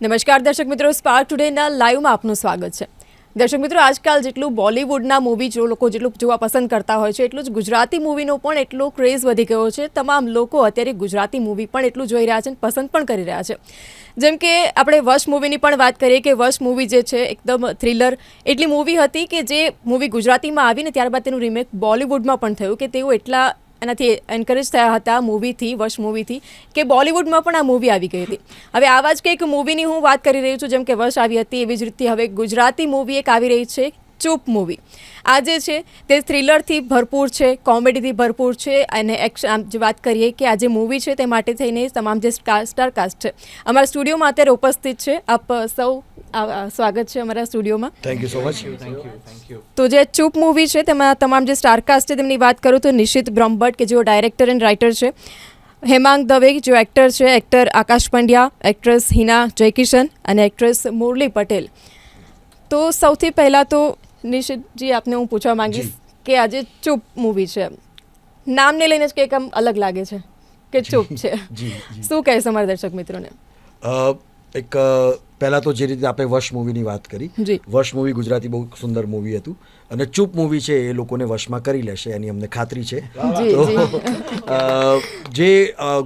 નમસ્કાર દર્શક મિત્રો સ્પાર્ક ટુડેના લાઈવમાં આપનું સ્વાગત છે. દર્શક મિત્રો, આજકાલ જેટલું બોલિવૂડના મૂવી જો લોકો જેટલું જોવા પસંદ કરતા હોય છે, એટલું જ ગુજરાતી મૂવીનો પણ એટલો ક્રેઝ વધી ગયો છે. તમામ લોકો અત્યારે ગુજરાતી મૂવી પણ એટલું જોઈ રહ્યા છે અને પસંદ પણ કરી રહ્યા છે. જેમ કે આપણે વશ મૂવીની પણ વાત કરીએ કે વશ મૂવી જે છે, એકદમ થ્રિલર એટલી મૂવી હતી કે જે મૂવી ગુજરાતીમાં આવીને ત્યારબાદ તેનું રિમેક બોલિવૂડમાં પણ થયું કે તેઓ એટલા એનાથી એન્કરેજ થયા હતા મૂવીથી વશ મૂવીથી કે બોલિવૂડમાં પણ આ મૂવી આવી ગઈ હતી. હવે આવા જ કંઈક મૂવીની હું વાત કરી રહી છું, જેમ કે વશ આવી હતી, એવી જ રીતે હવે ગુજરાતી મૂવી એક આવી રહી છે ચૂપ મૂવી. આ જે છે તે થ્રિલરથી ભરપૂર છે કોમેડીથી ભરપૂર છે અને એક્શન આમ જે વાત કરીએ કે આ જે મૂવી છે તે માટે થઈને તમામ જે સ્ટાર સ્ટાર છે. અમારા સ્ટુડિયોમાં અત્યારે ઉપસ્થિત છે. આપ સૌ સ્વાગત છે અમારા સ્ટુડિયોમાં. થેન્ક યુ સો મચ તો જે ચૂપ મૂવી છે તેમાં તમામ જે સ્ટારકાસ્ટ છે તેમની વાત કરું તો નિશિત બ્રહ્મભટ્ટ કે જેઓ ડાયરેક્ટર એન્ડ રાઇટર છે. હેમાંગ દવે જો એક્ટર છે એક્ટર આકાશ પંડ્યા એક્ટ્રેસ હિના જયકિશન અને એક્ટ્રેસ મુરલી પટેલ. તો સૌથી પહેલાં તો નિશિતજી આપને હું પૂછવા માંગીશ કે આજે ચૂપ મૂવી છે. નામને લઈને જ કંઈક આમ અલગ લાગે છે કે ચૂપ છે. શું કહેશો મારા દર્શક મિત્રોને? એક પહેલા તો જે રીતે આપણે વશ મૂવીની વાત કરી. વશ મૂવી ગુજરાતી બહુ સુંદર મૂવી હતું. અને ચૂપ મૂવી છે એ લોકોને વશમાં કરી લેશે એની અમને ખાતરી છે. તો જે.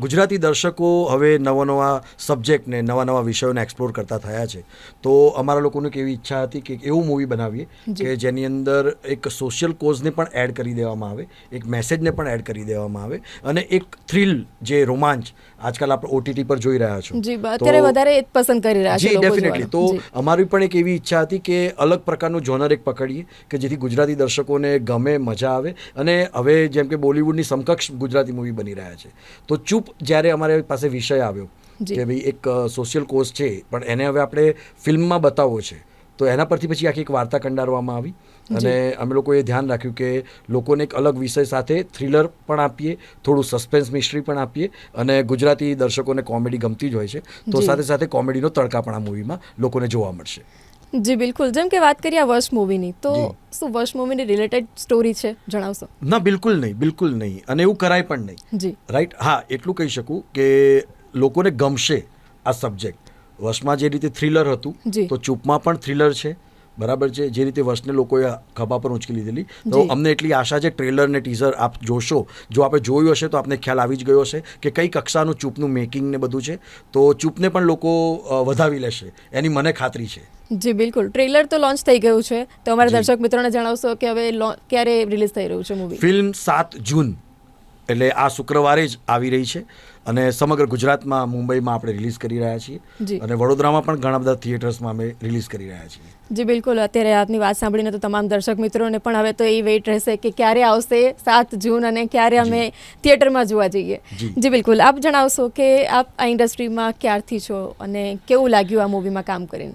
ગુજરાતી દર્શકો હવે નવા નવા સબ્જેક્ટને નવા નવા વિષયોને એક્સપ્લોર કરતા થયા છે. તો અમારા લોકોની કેવી ઈચ્છા હતી કે એવું મૂવી બનાવીએ કે જેની અંદર એક સોશિયલ કોઝને પણ એડ કરી દેવામાં આવે એક મેસેજને પણ એડ કરી દેવામાં આવે અને એક થ્રિલ જે રોમાંચ આજકાલ આપણે ઓટીટી પર જોઈ રહ્યા છો. અત્યારે વધારે પસંદ કરી રહ્યા છે જી ડેફિનેટલી તો અમારી પણ એક એવી ઈચ્છા હતી કે અલગ પ્રકારનું જોનર એક પકડીએ કે જેથી ગુજરાતી દર્શકોને ગમે મજા આવે. અને હવે જેમ કે બોલિવૂડની સમકક્ષ ગુજરાતી મૂવી બની રહ્યા છે. તો ચૂપ જ્યારે અમારી પાસે વિષય આવ્યો. કે ભાઈ એક સોશિયલ કોર્સ છે પણ એને હવે આપણે ફિલ્મમાં બતાવવો છે. તો એના પરથી પછી આખી એક વાર્તા કંડારવામાં આવી. અને અમે લોકોએ ધ્યાન રાખ્યું કે લોકોને એક અલગ વિષય સાથે થ્રિલર પણ આપીએ થોડું સસ્પેન્સ મિસ્ટ્રી પણ આપીએ અને ગુજરાતી દર્શકોને કોમેડી ગમતી જ હોય છે. તો સાથે સાથે કોમેડીનો તડકા પણ આ મૂવીમાં લોકોને જોવા મળશે. જી બિલકુલ. જેમ કે વાત કરીએ આ વર્ષ મૂવીની તો શું વર્ષ મૂવીની રિલેટેડ સ્ટોરી છે? જણાવશો. ના બિલકુલ નહીં બિલકુલ નહીં. અને એવું કરાય પણ નહીં. જી. રાઈટ હા એટલું કહી શકું કે લોકોને ગમશે આ સબ્જેક્ટ વર્ષમાં જે રીતે થ્રિલર હતું તો ચૂપમાં પણ થ્રિલર છે. બરાબર છે? જે રીતે વર્ષને લોકોએ ખભા પર ઉંચકી લીધેલી. તો અમને એટલી આશા છે ટ્રેલર ને ટીઝર આપ જોશો જો આપણે જોયું હશે તો આપને ખ્યાલ આવી જ ગયો હશે કે કઈ કક્ષાનું ચૂપનું મેકિંગ ને બધું છે. તો ચૂપને પણ લોકો વધાવી લેશે. એની મને ખાતરી છે. જી બિલકુલ. ટ્રેલર તો લોન્ચ થઈ ગયું છે. તો અમારા દર્શક મિત્રોને જણાવશો કે હવે ક્યારે રિલીઝ થઈ રહ્યું છે મૂવી ફિલ્મ સાત જૂન એટલે આ શુક્રવારે જ આવી રહી છે. અને સમગ્ર ગુજરાતમાં મુંબઈમાં આપણે રિલીઝ કરી રહ્યા. છીએ. અને વડોદરામાં પણ ઘણા બધા થિયેટર્સમાં અમે રિલીઝ કરી રહ્યા છીએ. જી બિલકુલ. અત્યારે આપની વાત સાંભળીને તો તમામ દર્શક મિત્રોને પણ હવે તો એ વેઇટ રહેશે કે ક્યારે આવશે સાત જૂન અને ક્યારે અમે થિયેટરમાં જોવા જઈએ. જી બિલકુલ. આપ જણાવશો કે આપ આ ઇન્ડસ્ટ્રીમાં ક્યારથી છો અને કેવું લાગ્યું આ મૂવીમાં કામ કરીને?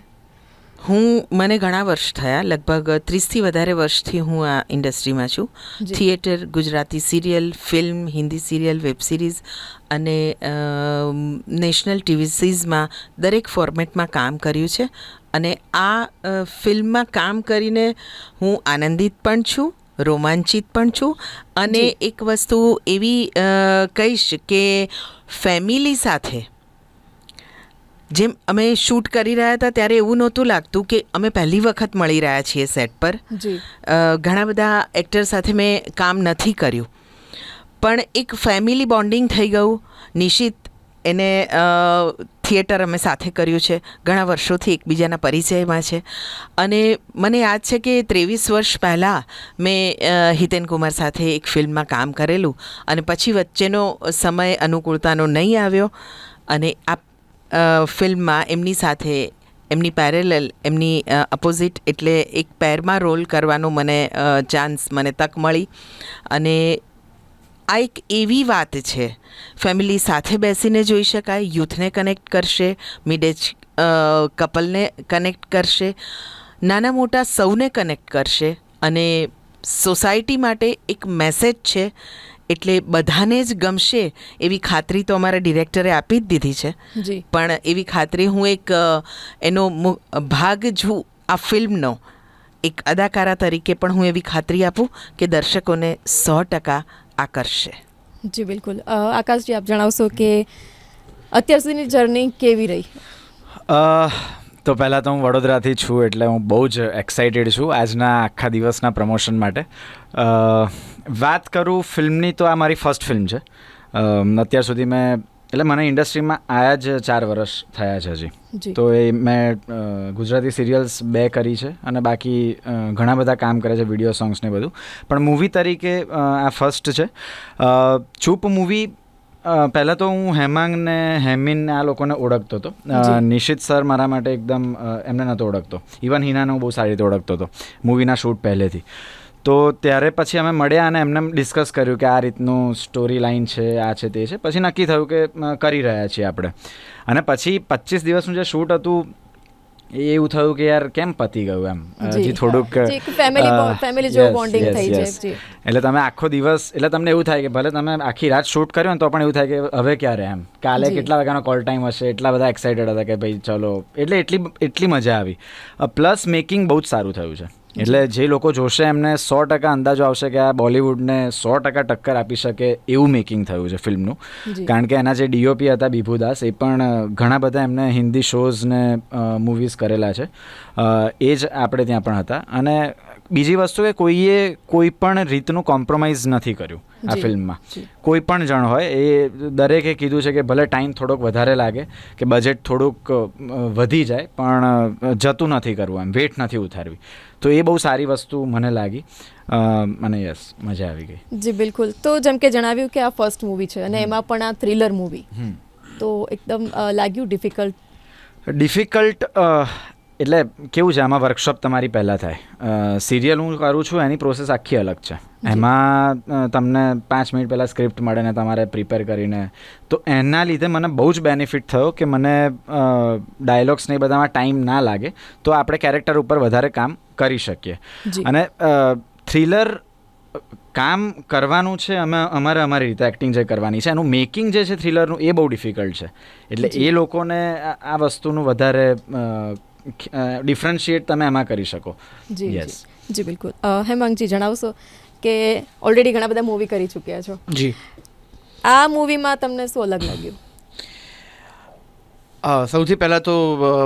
હું મને ઘણા વર્ષ થયા લગભગ ત્રીસથી વધારે વર્ષથી હું આ ઇન્ડસ્ટ્રીમાં છું. Theatre Gujarati serial film Hindi serial web series અને નેશનલ ટીવી સિરીઝમાં દરેક ફોર્મેટમાં કામ કર્યું છે. અને આ ફિલ્મમાં કામ કરીને હું આનંદિત પણ છું રોમાંચિત પણ છું. અને એક વસ્તુ એવી કહીશ કે ફેમિલી સાથે જેમ અમે શૂટ કરી રહ્યા હતા ત્યારે એવું નહોતું લાગતું કે અમે પહેલી વખત મળી રહ્યા છીએ સેટ પર. ઘણા બધા એક્ટર સાથે મેં કામ નથી કર્યું. પણ એક ફેમિલી બોન્ડિંગ થઈ ગયું. નિશિત એને થિયેટર અમે સાથે કર્યું છે. ઘણા વર્ષોથી એકબીજાના પરિચયમાં છે. અને મને યાદ છે કે ત્રેવીસ વર્ષ પહેલાં મેં હિતેન કુમાર સાથે એક ફિલ્મમાં કામ કરેલું. અને પછી વચ્ચેનો સમય અનુકૂળતાનો નહીં આવ્યો. અને આ ફિલ્મમાં એમની સાથે, એમની પેરેલલ એમની અપોઝિટ એટલે એક પેરમાં રોલ કરવાનો મને ચાન્સ મને તક મળી. અને આ એક એવી વાત છે ફેમિલી સાથે બેસીને જોઈ શકાય યુથને કનેક્ટ કરશે મિડ એજ કપલને કનેક્ટ કરશે, નાના મોટા સૌને કનેક્ટ કરશે. અને સોસાયટી માટે એક મેસેજ છે એટલે બધાને જ ગમશે એવી ખાતરી તો અમારા ડિરેક્ટરે આપી જ દીધી છે. પણ એવી ખાતરી હું એક એનો મુ- ભાગ છું આ ફિલ્મનો. એક અદાકારા તરીકે પણ હું એવી ખાતરી આપું કે દર્શકોને સો ટકા આકર્ષશે જી બિલકુલ. આકાશજી આપ જણાવશો કે અત્યાર સુધીની જર્ની કેવી રહી? અ, તો પહેલાં તો હું વડોદરાથી છું એટલે હું બહુ જ એક્સાઇટેડ છું આજના આખા દિવસના પ્રમોશન માટે. વાત કરું ફિલ્મની તો આ મારી ફર્સ્ટ ફિલ્મ છે. અત્યાર સુધી મેં એટલે મને ઇન્ડસ્ટ્રીમાં આયા જ ચાર વર્ષ થયા છે હજી. તો એ મેં ગુજરાતી સિરિયલ્સ બે કરી છે અને બાકી ઘણા બધા કામ કરે છે વીડિયો સોંગ્સ ને બધું. પણ મૂવી તરીકે આ ફર્સ્ટ છે. ચૂપ મૂવી પહેલાં તો હું હેમાંગ ને હેમિન આ લોકોને ઓળખતો હતો. નિશિત સર મારા માટે એકદમ એમને નહોતો ઓળખતો. ઇવન હિનાને હું બહુ સારી રીતે ઓળખતો હતો મૂવીના શૂટ પહેલેથી. તો ત્યારે પછી અમે મળ્યા અને એમને ડિસ્કસ કર્યું કે આ રીતનું સ્ટોરી લાઈન છે આ છે તે છે. પછી નક્કી થયું કે કરી રહ્યા છીએ આપણે. અને પછી પચીસ દિવસનું જે શૂટ હતું એવું થયું કે યાર કેમ પતી ગયું એમ? હજી થોડુંક family જેવું થઈ જાય, એટલે તમે આખો દિવસ એટલે તમને એવું થાય કે ભલે તમે આખી રાત શૂટ કર્યો ને તો પણ એવું થાય કે હવે ક્યારે એમ? કાલે કેટલા વાગ્યાનો કોલ ટાઈમ હશે એટલા બધા એક્સાઇટેડ હતા કે ભાઈ ચલો એટલે એટલી એટલી મજા આવી. પ્લસ મેકિંગ બહુ જ સારું થયું છે. એટલે જે લોકો જોશે એમને સો ટકા અંદાજો આવશે કે આ બોલિવૂડને સો ટકા ટક્કર આપી શકે એવું મેકિંગ થયું છે ફિલ્મનું. કારણ કે એના જે ડીઓપી હતા બિભુદાસ એ પણ ઘણા બધા એમને હિન્દી શોઝ ને મૂવીઝ કરેલા છે. એ જ આપણે ત્યાં પણ હતા. અને બીજી વસ્તુ કે કોઈએ કોઈ પણ રીતનું કોમ્પ્રોમાઇઝ નથી કર્યું આ ફિલ્મમાં. કોઈ પણ જણ હોય એ દરેકે કીધું છે કે ભલે ટાઈમ થોડોક વધારે લાગે કે બજેટ થોડુંક વધી જાય પણ જતું નથી કરવું એમ વેટ નથી ઉતારવી. તો એ બહુ સારી વસ્તુ મને લાગી. મને યસ મજા આવી ગઈ. જી બિલકુલ. તો જેમ કે જણાવ્યું કે આ ફર્સ્ટ મૂવી છે અને એમાં પણ આ થ્રિલર મૂવી તો એકદમ લાગ્યું ડિફિકલ્ટ ડિફિકલ્ટ એટલે કેવું છે આમાં વર્કશોપ તમારી પહેલાં થાય. સિરિયલ હું કરું છું એની પ્રોસેસ આખી અલગ છે. એમાં તમને પાંચ મિનિટ પહેલાં સ્ક્રિપ્ટ મળે ને તમારે પ્રિપેર કરીને. તો એના લીધે મને બહુ જ બેનિફિટ થયો કે મને ડાયલોગ્સને એ બધામાં ટાઈમ ના લાગે તો આપણે કેરેક્ટર ઉપર વધારે કામ કરી શકીએ. અને થ્રિલર કામ કરવાનું છે અમે અમારે અમારી રીતે એક્ટિંગ જે કરવાની છે એનું મેકિંગ જે છે થ્રિલરનું એ બહુ ડિફિકલ્ટ છે. એટલે એ લોકોને આ વસ્તુનું વધારે ડિફરન્શિએટ તમે એમાં કરી શકો. જી યસ જી બિલકુલ. હેમાંગજી જણાવશો કે ઓલરેડી ઘણા બધા મૂવી કરી ચૂક્યા છો? જી. આ મૂવીમાં તમને શું અલગ લાગ્યું? સૌથી પહેલાં તો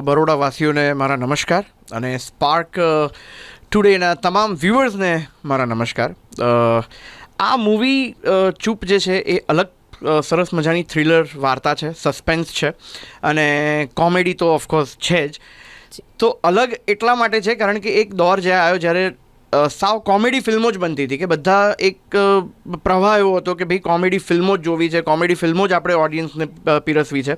બરોડાવાસીઓને મારા નમસ્કાર અને સ્પાર્ક ટુડેના તમામ વ્યુઅર્સને મારા નમસ્કાર. આ મૂવી ચૂપ જે છે એ અલગ સરસ મજાની થ્રિલર વાર્તા છે સસ્પેન્સ છે અને કોમેડી તો ઓફકોર્સ છે જ. તો અલગ એટલા માટે છે કારણ કે એક દોર જે આવ્યો જ્યારે સાવ કોમેડી ફિલ્મો જ બનતી હતી કે બધા એક પ્રવાહ એવો હતો કે ભાઈ કોમેડી ફિલ્મો જ જોવી છે કોમેડી ફિલ્મો જ આપણે ઓડિયન્સને પીરસવી છે.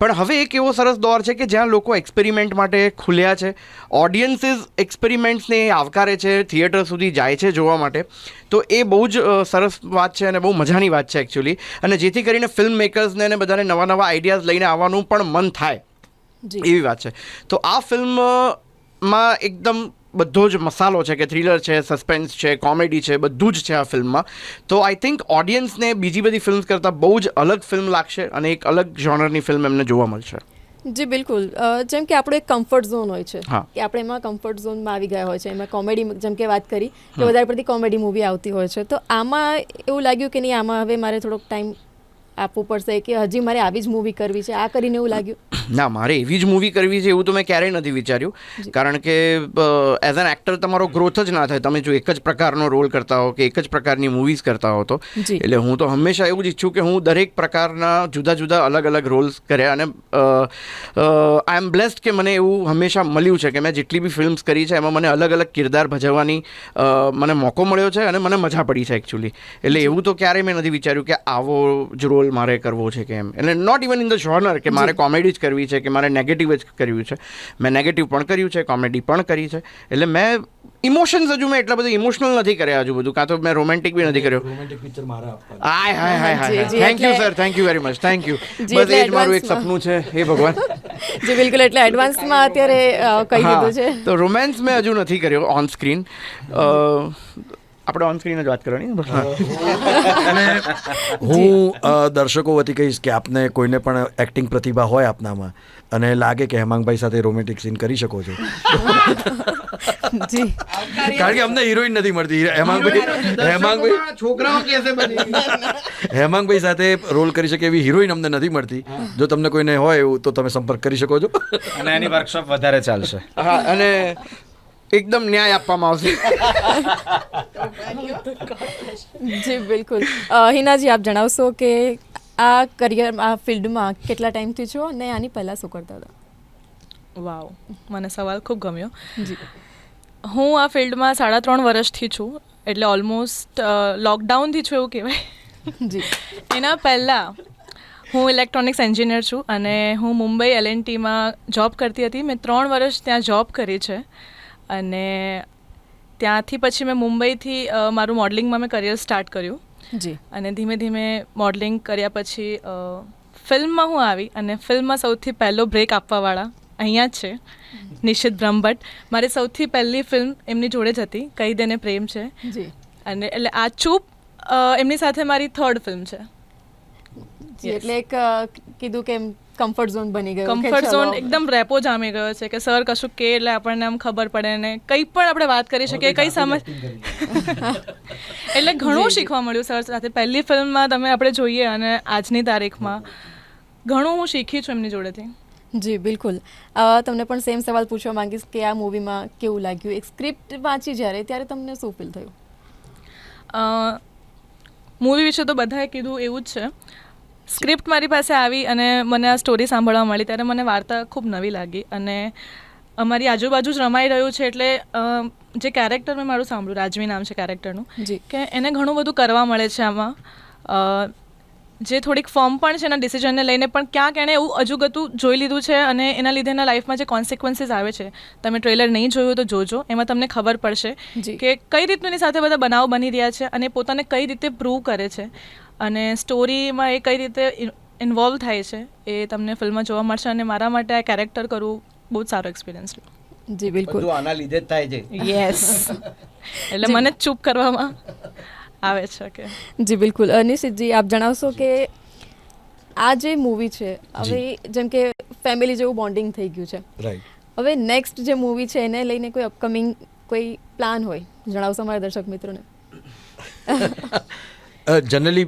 પણ હવે એક એવો સરસ દોર છે કે જ્યાં લોકો એક્સપેરિમેન્ટ માટે ખુલ્યા છે ઓડિયન્સીસ એક્સપેરિમેન્ટ્સને આવકારે છે થિયેટર સુધી જાય છે જોવા માટે. તો એ બહુ જ સરસ વાત છે અને બહુ મજાની વાત છે એકચ્યુઅલી અને જેથી કરીને ફિલ્મ મેકર્સને અને બધાને નવા નવા આઈડિયાઝ લઈને આવવાનું પણ મન થાય. એવી વાત છે. તો આ ફિલ્મમાં એકદમ બધો જ મસાલો છે કે થ્રિલર છે સસ્પેન્સ છે કોમેડી છે બધું જ છે આ ફિલ્મમાં. તો આઈ થિંક ઓડિયન્સને બીજી બધી ફિલ્મ્સ કરતાં બહુ જ અલગ ફિલ્મ લાગશે અને એક અલગ જોનરની ફિલ્મ એમને જોવા મળશે. જી બિલકુલ. જેમ કે આપણો એક કમ્ફર્ટ ઝોન હોય છે કે આપણે એમાં કમ્ફર્ટ ઝોનમાં આવી ગયા હોય છે એમાં કોમેડી જેમ કે વાત કરી કે વધારે પડતી કોમેડી મૂવી આવતી હોય છે. તો આમાં એવું લાગ્યું કે નહીં આમાં હવે મારે થોડોક ટાઈમ આપવું પડશે કે હજી મારે આવી જ મૂવી કરવી છે. આ કરીને એવું લાગ્યું. ના મારે એવી જ મૂવી કરવી છે એવું તો મેં ક્યારેય નથી વિચાર્યું. કારણ કે એઝ એન એક્ટર તમારો ગ્રોથ જ ના થાય. તમે જો એક જ પ્રકારનો રોલ કરતા હો કે એક જ પ્રકારની મૂવીઝ કરતા હો તો. એટલે હું તો હંમેશા એવું જ ઈચ્છું કે હું દરેક પ્રકારના જુદા જુદા અલગ અલગ રોલ્સ કર્યા અને આઈ એમ બ્લેસ્ડ કે મને એવું હંમેશા મળ્યું છે કે મેં જેટલી બી ફિલ્મ્સ કરી છે એમાં મને અલગ અલગ કિરદાર ભજવવાની મને મોકો મળ્યો છે અને મને મજા પડી છે એકચ્યુઅલી એટલે એવું તો ક્યારેય મેં નથી વિચાર્યું કે આવો જ રોલ મારે કરવો છે કે એમ. એટલે not even in the genre કે મારે કોમેડી જ કરવી છે કે મારે નેગેટિવ જ કર્યું છે. મેં નેગેટિવ પણ કર્યું છે કોમેડી પણ કરી છે. એટલે મેં ઇમોશન્સ હજુ મેં એટલા બધા ઇમોશનલ નથી કર્યા હજુ બધું. કાં તો મેં રોમેન્ટિક બી નથી કર્યો. રોમેન્ટિક પિક્ચર મારા આપવાના hi hi hi thank you sir thank you very much thank you બસ એ જ મારું એક સપનું છે. હે ભગવાન. જે બિલકુલ. એટલે એડવાન્સમાં અત્યારે કહી દીધું છે. તો રોમેન્સ મેં હજુ નથી કર્યો ઓન સ્ક્રીન આપણે ઓન સ્ક્રીન જ વાત કરવાની અને હું દર્શકો વતી કહીશ કે આપને કોઈને પણ એક્ટિંગ પ્રતિભા હોય આપનામાં અને લાગે કે હેમાંગભાઈ સાથે રોમેન્ટિક સીન કરી શકો છો. કારણ કે અમને હિરોઈન નથી મળતી. હેમાંગભાઈ હેમાંગભાઈ છોકરાઓ હેમાંગભાઈ સાથે રોલ કરી શકે એવી હિરોઈન અમને નથી મળતી. જો તમને કોઈને હોય એવું તો તમે સંપર્ક કરી શકો છો. અને એની વર્કશોપ વધારે ચાલશે. હા અને એકદમ ન્યાય આપવામાં આવશે. જી બિલકુલ. હિનાજી આપ જણાવશો કે આ કરિયર આ ફિલ્ડમાં કેટલા ટાઈમથી છો અને આની પહેલાં શું કરતા હતા? વાવ મને સવાલ ખૂબ ગમ્યો. જી. હું આ ફિલ્ડમાં સાડા ત્રણ વર્ષથી છું એટલે ઓલમોસ્ટ લોકડાઉનથી છું એવું કહેવાય. જી. એના પહેલાં હું ઇલેક્ટ્રોનિક્સ એન્જિનિયર છું અને હું મુંબઈ એલ એન ટીમાં જોબ કરતી હતી. મેં ત્રણ વર્ષ ત્યાં જોબ કરી છે. અને ત્યાંથી પછી મેં મુંબઈથી મારું મોડલિંગમાં મેં કરિયર સ્ટાર્ટ કર્યું. જી. અને ધીમે ધીમે મોડલિંગ કર્યા પછી ફિલ્મમાં હું આવી અને ફિલ્મમાં સૌથી પહેલો બ્રેક આપવાવાળા અહીંયા જ છે નિશિત બ્રહ્મભટ્ટ. મારી સૌથી પહેલી ફિલ્મ એમની જોડે જ હતી કહી દેને પ્રેમ છે. જી. અને એટલે આ ચૂપ એમની સાથે મારી થર્ડ ફિલ્મ છે. એટલે એક કીધું કે કમ્ફર્ટ ઝોન બની ગયો. કમ્ફર્ટ ઝોન એકદમ રેપો જામી ગયો છે કે સર કશું કે એટલે આપણને આમ ખબર પડે ને કંઈ પણ આપણે વાત કરી શકીએ કંઈ સમજ એટલે ઘણું શીખવા મળ્યું સર સાથે. પહેલી ફિલ્મમાં તમે આપણે જોઈએ અને આજની તારીખમાં ઘણું હું શીખી છું એમની જોડેથી. જી બિલકુલ. તમને પણ સેમ સવાલ પૂછવા માંગીશ કે આ મૂવીમાં કેવું લાગ્યું? એક સ્ક્રિપ્ટ વાંચી જ્યારે ત્યારે તમને શું ફીલ થયું? મૂવી વિશે તો બધાએ કીધું એવું જ છે. સ્ક્રિપ્ટ મારી પાસે આવી અને મને આ સ્ટોરી સાંભળવા મળી ત્યારે મને વાર્તા ખૂબ નવી લાગી અને અમારી આજુબાજુ જ રમાઈ રહ્યું છે એટલે જે કેરેક્ટર મેં મારું સાંભળ્યું રાજવી નામ છે કેરેક્ટરનું કે એને ઘણું બધું કરવા મળે છે આમાં. જે થોડીક ફોર્મ પણ છે એના ડિસિઝનને લઈને પણ ક્યાંક એણે એવું અજુગતું જોઈ લીધું છે અને એના લીધે એના લાઈફમાં જે કોન્સિક્વન્સીસ આવે છે તમે ટ્રેલર નહીં જોયું તો જોજો એમાં તમને ખબર પડશે કે કઈ રીતનું એની સાથે બધા બનાવ બની રહ્યા છે અને પોતાને કઈ રીતે પ્રૂવ કરે છે. અને સ્ટોરીમાં એ કઈ રીતે ઇન્વોલ્વ થાય છે એ તમને ફિલ્મમાં જોવા મળશે અને મારા માટે આ કેરેક્ટર કરવું બહુ જ સારો એક્સપિરિયન્સ જી બિલકુલ. આના લીધે જ થાય છે. યસ એટલે મને જ ચૂપ કરવામાં આવે છે કે. જી બિલકુલ. અનિશિતજી આપ જણાવશો કે આ જે મૂવી છે હવે જેમ કે ફેમિલી જેવું બોન્ડિંગ થઈ ગયું છે. રાઈટ હવે નેક્સ્ટ જે મૂવી છે એને લઈને કોઈ અપકમિંગ કોઈ પ્લાન હોય? જણાવશો મારા દર્શક મિત્રોને. જનરલી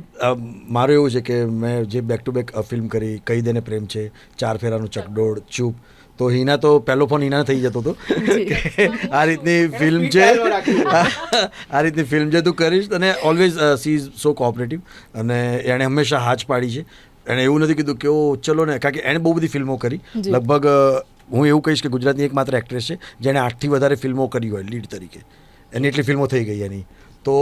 મારું એવું છે કે મેં જે બેક ટુ બેક ફિલ્મ કરી કહી દેને પ્રેમ છે ચાર ફેરાનું ચકડોળ ચૂપ. તો હિના તો પહેલો ફોન હિના થઈ જતો હતો. આ રીતની ફિલ્મ છે. આ રીતની ફિલ્મ છે તું કરીશ. અને always she is so cooperative અને એણે હંમેશા હાચ પાડી છે. એણે એવું નથી કીધું કે ઓ ચલો ને. કારણ કે એણે બહુ બધી ફિલ્મો કરી. લગભગ હું એવું કહીશ કે ગુજરાતની એકમાત્ર એક્ટ્રેસ છે જેણે આઠથી વધારે ફિલ્મો કરી હોય લીડ તરીકે. એની એટલી ફિલ્મો થઈ ગઈ એની. તો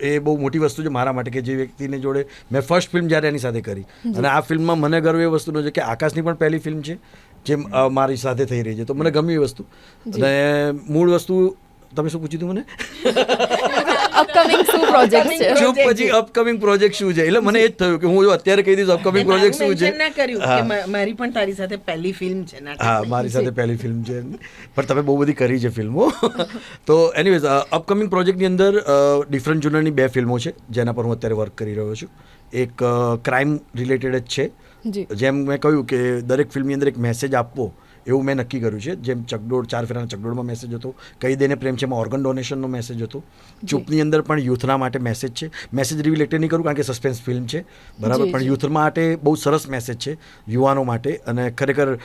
એ બહુ મોટી વસ્તુ છે મારા માટે કે જે વ્યક્તિને જોડે મેં ફર્સ્ટ ફિલ્મ જ્યારે એની સાથે કરી. અને આ ફિલ્મમાં મને ગર્વ એ વસ્તુનો છે કે આકાશની પણ પહેલી ફિલ્મ છે જે મારી સાથે થઈ રહી છે. તો મને ગમી એ વસ્તુ. અને મૂળ વસ્તુ તમે શું પૂછ્યું હતું મને? અપકમિંગ શું પ્રોજેક્ટ છે? ચૂપ પછી અપકમિંગ પ્રોજેક્ટ શું છે? એટલે મને એ જ થયું કે હું જો અત્યારે કહી દઈશ અપકમિંગ પ્રોજેક્ટ શું છે. ના કર્યું કે મારી પણ તારી સાથે પહેલી ફિલ્મ છે હા મારી સાથે પહેલી ફિલ્મ છે. પણ તમે બહુ બધી કરી છે ફિલ્મો તો એનીવેઝ અપકમિંગ પ્રોજેક્ટની અંદર ડિફરન્ટ જુનરની બે ફિલ્મો છે જેના પર હું અત્યારે વર્ક કરી રહ્યો છું. એક ક્રાઇમ રિલેટેડ જ છે. જેમ મેં કહ્યું કે દરેક ફિલ્મની અંદર એક મેસેજ આપવો એવું મેં નક્કી કર્યું છે. જેમ ચકડોળ ચાર ફેરાના ચકડોળમાં મેસેજ હતો. કહી દેને પ્રેમ છે એમાં ઓર્ગન ડોનેશનનો મેસેજ હતો. ચૂપની અંદર પણ યુથના માટે મેસેજ છે. મેસેજ રિવીલ એટલે નહીં કરું કારણ કે સસ્પેન્સ ફિલ્મ છે. બરાબર? પણ યુથ માટે બહુ સરસ મેસેજ છે યુવાનો માટે. અને ખરેખર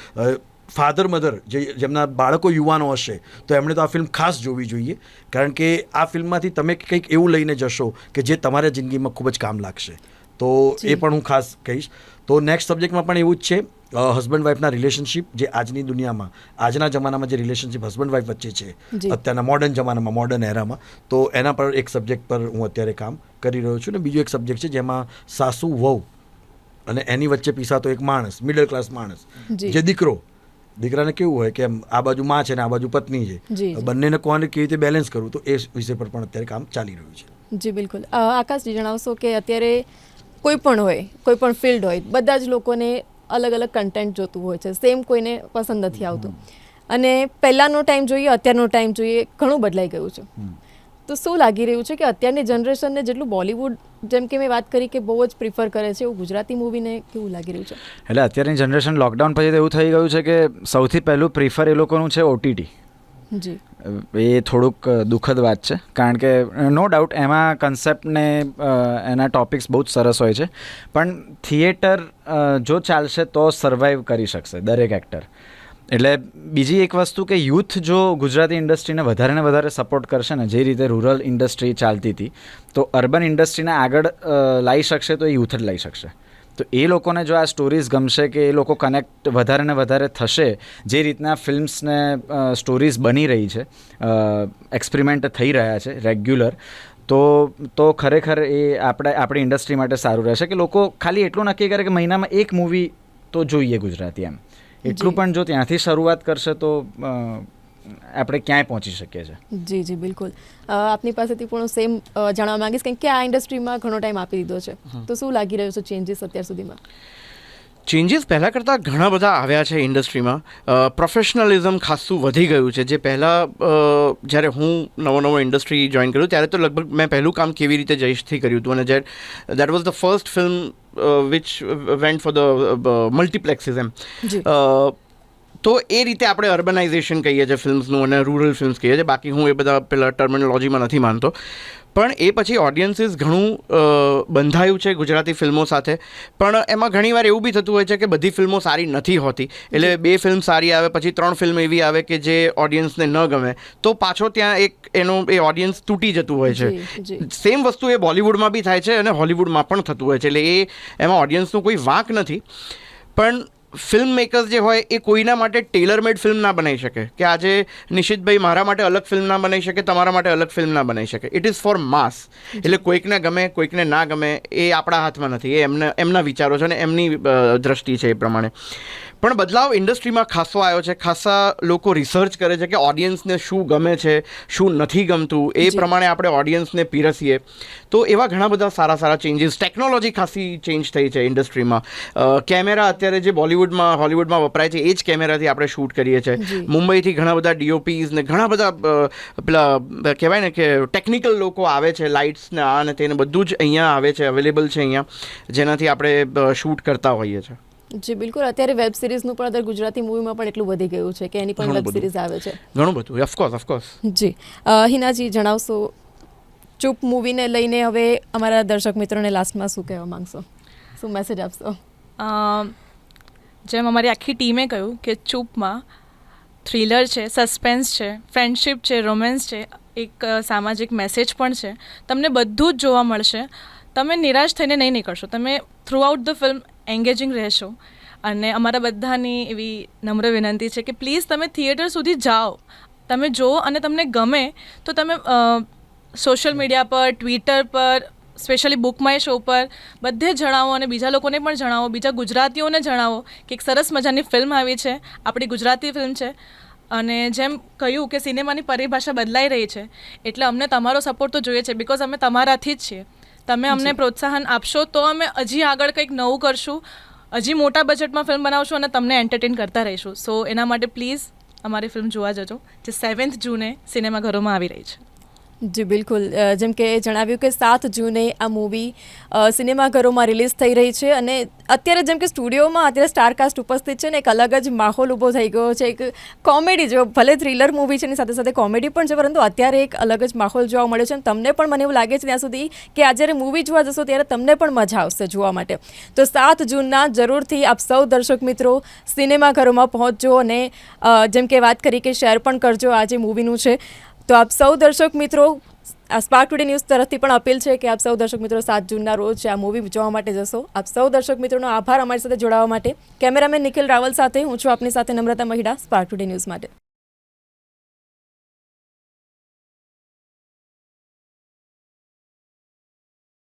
ફાધર મધર જે જેમના બાળકો યુવાનો હશે તો એમણે તો આ ફિલ્મ ખાસ જોવી જોઈએ. કારણ કે આ ફિલ્મમાંથી તમે કંઈક એવું લઈને જશો કે જે તમારા જિંદગીમાં ખૂબ જ કામ લાગશે. તો એ પણ હું ખાસ કહીશ. તો નેક્સ્ટ સબ્જેક્ટમાં પણ એવું જ છે. હસબન્ડ વાઈફના રિલેશનશિપ જે આજની દુનિયામાં આજના જમાનામાં જે રિલેશનશિપ હસબન્ડ વાઈફ વચ્ચે છે અત્યારના મોડર્ન જમાનામાં મોડર્ન એરામાં તો એના પર એક સબ્જેક્ટ પર હું અત્યારે કામ કરી રહ્યો છું ને બીજો એક સબ્જેક્ટ છે જેમાં સાસુ વહુ અને એની વચ્ચે પીસાતો એક માણસ મિડલ ક્લાસ માણસ જે. દીકરો દીકરાને કેવું હોય કે આ બાજુ માં છે ને આ બાજુ પત્ની છે બંનેને કોને કેવી રીતે બેલેન્સ કરવું તો એ વિષય પર પણ અત્યારે કામ ચાલી રહ્યું છે. જી બિલકુલ. આકાશજી જણાવશો કે અત્યારે કોઈ પણ હોય કોઈ પણ ફિલ્ડ હોય બધા જ લોકોને અલગ અલગ કન્ટેન્ટ જોતું હોય છે. સેમ કોઈને પસંદ નથી આવતું. અને પહેલાંનો ટાઈમ જોઈએ અત્યારનો ટાઈમ જોઈએ ઘણું બદલાઈ ગયું છે. તો શું લાગી રહ્યું છે કે અત્યારની જનરેશનને જેટલું બોલિવૂડ જેમ કે મેં વાત કરી કે બહુ જ પ્રિફર કરે છે એવું ગુજરાતી મૂવીને કેવું લાગી રહ્યું છે? એટલે અત્યારની જનરેશન લોકડાઉન પછી તો એવું થઈ ગયું છે કે સૌથી પહેલું પ્રિફર એ લોકોનું છે ઓટીટી એ થોડુંક દુઃખદ વાત છે. કારણ કે નો ડાઉટ એમાં કન્સેપ્ટને એના ટોપિક્સ બહુ જ સરસ હોય છે. પણ થિયેટર જો ચાલશે તો સર્વાઈવ કરી શકશે દરેક એક્ટર એટલે બીજી એક વસ્તુ કે યુથ જો ગુજરાતી ઇન્ડસ્ટ્રીને વધારે ને વધારે સપોર્ટ કરશે ને, જે રીતે રૂરલ ઇન્ડસ્ટ્રી ચાલતી હતી, તો અર્બન ઇન્ડસ્ટ્રીને આગળ લાવી શકશે તો એ યુથ જ લાવી શકશે. તો એ લોકોને જો આ સ્ટોરીઝ ગમશે કે એ લોકો કનેક્ટ વધારે ને વધારે થશે જે રીતના ફિલ્મ્સને સ્ટોરીઝ બની રહી છે એક્સપેરિમેન્ટ થઈ રહ્યા છે રેગ્યુલર તો તો ખરેખર એ આપણે આપણી ઇન્ડસ્ટ્રી માટે સારું રહેશે કે લોકો ખાલી એટલું નક્કી કરે કે મહિનામાં એક મૂવી તો જોઈએ ગુજરાતી એમ. એટલું પણ જો ત્યાંથી શરૂઆત કરશે તો આપણે ક્યાંય પહોંચી શકીએ છીએ. જી જી બિલકુલ. આપની પાસેથી પણ હું સેમ જાણવા માંગીશ કારણ કે આ ઇન્ડસ્ટ્રીમાં ઘણો ટાઈમ આપી દીધો છે. તો શું લાગી રહ્યું છે ચેન્જીસ અત્યાર સુધીમાં? ચેન્જીસ પહેલાં કરતાં ઘણા બધા આવ્યા છે ઇન્ડસ્ટ્રીમાં. પ્રોફેશનલિઝમ ખાસું વધી ગયું છે. જે પહેલાં જ્યારે હું નવો નવો ઇન્ડસ્ટ્રી જોઈન કર્યું ત્યારે તો લગભગ મેં પહેલું કામ કેવી રીતે જયેશથી કર્યું હતું. અને જ્યારે that was the first film which went for the multiplexes એમ જી. તો એ રીતે આપણે અર્બનાઇઝેશન કહીએ છીએ ફિલ્મ્સનું અને રૂરલ ફિલ્મ્સ કહીએ છીએ. બાકી હું એ બધા પેલા ટર્મિનોલોજીમાં નથી માનતો. પણ એ પછી ઓડિયન્સીસ ઘણું બંધાયું છે ગુજરાતી ફિલ્મો સાથે. પણ એમાં ઘણીવાર એવું બી થતું હોય છે કે બધી ફિલ્મો સારી નથી હોતી. એટલે બે ફિલ્મ સારી આવે પછી ત્રણ ફિલ્મ એવી આવે કે જે ઓડિયન્સને ન ગમે. તો પાછો ત્યાં એક એનો એ ઓડિયન્સ તૂટી જતું હોય છે. સેમ વસ્તુ એ બોલિવૂડમાં બી થાય છે અને હોલિવૂડમાં પણ થતું હોય છે. એટલે એ એમાં ઓડિયન્સનું કોઈ વાંક નથી. પણ ફિલ્મ મેકર્સ જે હોય એ કોઈના માટે ટેલર મેડ ફિલ્મ ના બનાવી શકે. કે આજે નિશિતભાઈ મારા માટે અલગ ફિલ્મ ના બનાવી શકે, તમારા માટે અલગ ફિલ્મ ના બનાવી શકે. ઇટ ઇઝ ફોર માસ એટલે કોઈકને ગમે, કોઈકને ના ગમે એ આપણા હાથમાં નથી. એ એમને, એમના વિચારો છે અને એમની દ્રષ્ટિ છે એ પ્રમાણે. પણ બદલાવ ઇન્ડસ્ટ્રીમાં ખાસો આવ્યો છે. ખાસા લોકો રિસર્ચ કરે છે કે ઓડિયન્સને શું ગમે છે શું નથી ગમતું. એ પ્રમાણે આપણે ઓડિયન્સને પીરસીએ. તો એવા ઘણા બધા સારા સારા ચેન્જીસ ટેકનોલોજી ખાસી ચેન્જ થઈ છે ઇન્ડસ્ટ્રીમાં. કેમેરા અત્યારે જે બોલિવૂડમાં હોલિવૂડમાં વપરાય છે એ જ કેમેરાથી આપણે શૂટ કરીએ છીએ. મુંબઈથી ઘણા બધા ડીઓપીઝ ને ઘણા બધા પેલા કહેવાય ને કે ટેકનિકલ લોકો આવે છે લાઇટ્સ ને આ ને તેને બધું જ અહીંયા આવે છે અવેલેબલ છે અહીંયા જેનાથી આપણે શૂટ કરતા હોઈએ છીએ. જી બિલકુલ. અત્યારે વેબ સિરીઝનું પણ અત્યારે ગુજરાતી મૂવીમાં પણ એટલું વધી ગયું છે કે એની પણ વેબ સિરીઝ આવે છે. ઘણું બધું. ઓફકોર્સ ઓફકોર્સ જી. હિનાજી જણાવશો ચૂપ મૂવીને લઈને હવે અમારા દર્શક મિત્રોને લાસ્ટમાં શું કહેવા માંગશો? શું મેસેજ આપશો? જેમ અમારી આખી ટીમે કહ્યું કે ચૂપમાં થ્રિલર છે સસ્પેન્સ છે ફ્રેન્ડશિપ છે રોમેન્સ છે એક સામાજિક મેસેજ પણ છે. તમને બધું જ જોવા મળશે. તમે નિરાશ થઈને નહીં નીકળશો. તમે થ્રુઆઉટ ધ ફિલ્મ એન્ગેજિંગ રહેશો. અને અમારા બધાની એવી નમ્ર વિનંતી છે કે પ્લીઝ તમે થિયેટર સુધી જાઓ. તમે જુઓ અને તમને ગમે તો તમે સોશિયલ મીડિયા પર ટ્વિટર પર સ્પેશિયલી બુક માય શો પર બધે જણાવો અને બીજા લોકોને પણ જણાવો, બીજા ગુજરાતીઓને જણાવો કે એક સરસ મજાની ફિલ્મ આવી છે, આપણી ગુજરાતી ફિલ્મ છે. અને જેમ કહ્યું કે સિનેમાની પરિભાષા બદલાઈ રહી છે, એટલે અમને તમારો સપોર્ટ તો જોઈએ છે બિકોઝ અમે તમારાથી જ છીએ. તમે અમને પ્રોત્સાહન આપશો તો અમે હજી આગળ કંઈક નવું કરશું. હજી મોટા બજેટમાં ફિલ્મ બનાવશું અને તમને એન્ટરટેન કરતા રહીશું. સો એના માટે પ્લીઝ અમારી ફિલ્મ જોવા જજો જે સેવન્થ જૂને સિનેમાઘરોમાં આવી રહી છે. જી, બિલકુલ. જેમ કે જણાવ્યું કે સાત જૂને આ મૂવી સિનેમાઘરોમાં રિલીઝ થઈ રહી છે અને અત્યારે જેમ કે સ્ટુડિયોમાં અત્યારે સ્ટારકાસ્ટ ઉપસ્થિત છે ને, એક અલગ જ માહોલ ઊભો થઈ ગયો છે. એક કોમેડી જો ભલે થ્રિલર મૂવી છે એની સાથે સાથે કોમેડી પણ છે, પરંતુ અત્યારે એક અલગ જ માહોલ જોવા મળ્યો છે અને તમને પણ મને એવું લાગે છે ત્યાં સુધી કે આ જ્યારે મૂવી જોવા જશો ત્યારે તમને પણ મજા આવશે જોવા માટે. તો સાત જૂનના જરૂરથી આપ સૌ દર્શક મિત્રો સિનેમાઘરોમાં પહોંચજો અને જેમ કે વાત કરી કે શેર પણ કરજો આ જે મૂવીનું છે. તો આપ સૌ દર્શક મિત્રો, આ સ્પાર્ક ટુડે ન્યૂઝ તરફથી પણ અપીલ છે કે આપ સૌ દર્શક મિત્રો સાત જૂનના રોજ આ મૂવી જોવા માટે જશો. આપ સૌ દર્શક મિત્રોનો આભાર અમારી સાથે જોડાવા માટે. કેમેરામેન નિખિલ રાવલ સાથે, હું છું આપની સાથે Namrata Mahida spark today news માટે.